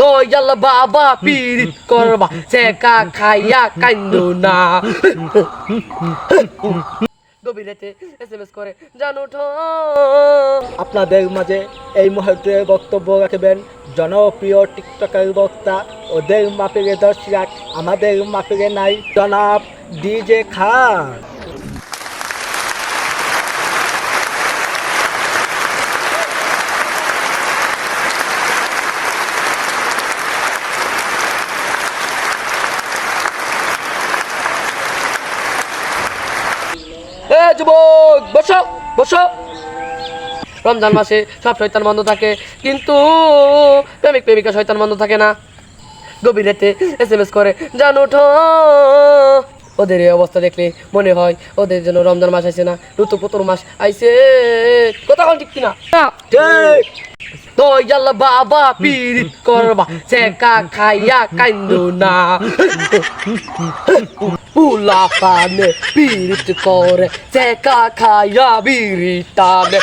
দয়াল বাবা পীড়িত করবা চেকা খাইয়া কান্দু না। গভীরেতে এস করে, জানো আপনাদের মাঝে এই মুহূর্তে বক্তব্য রাখবেন জনপ্রিয় টিকটকের বক্তা, ওদের মাপিরে দশ লাখ আমাদের মাপিরে নাই, জনাব ডিজে খান। এ যুবক বসো বসো। রমজান মাসে সব শয়তান বন্ধ থাকে কিন্তু প্রেমিক প্রেমিকা শয়তান বন্ধ থাকে না। গভীর রাতে এস এম এস করে জানো ঠ ওদের এই অবস্থা দেখলে মনে হয় ওদের জন্য রমজান মাস আইছে না ঋতু পুতুর মাস আইছে। কথা ঠিক কিনা? ঠিক। দয়াল বাবা পীড়িত করবা চেকা খাইয়া কান্দু না। পুলা পানে পীড়িত করে চেকা খাইয়া বিড়ি টানে।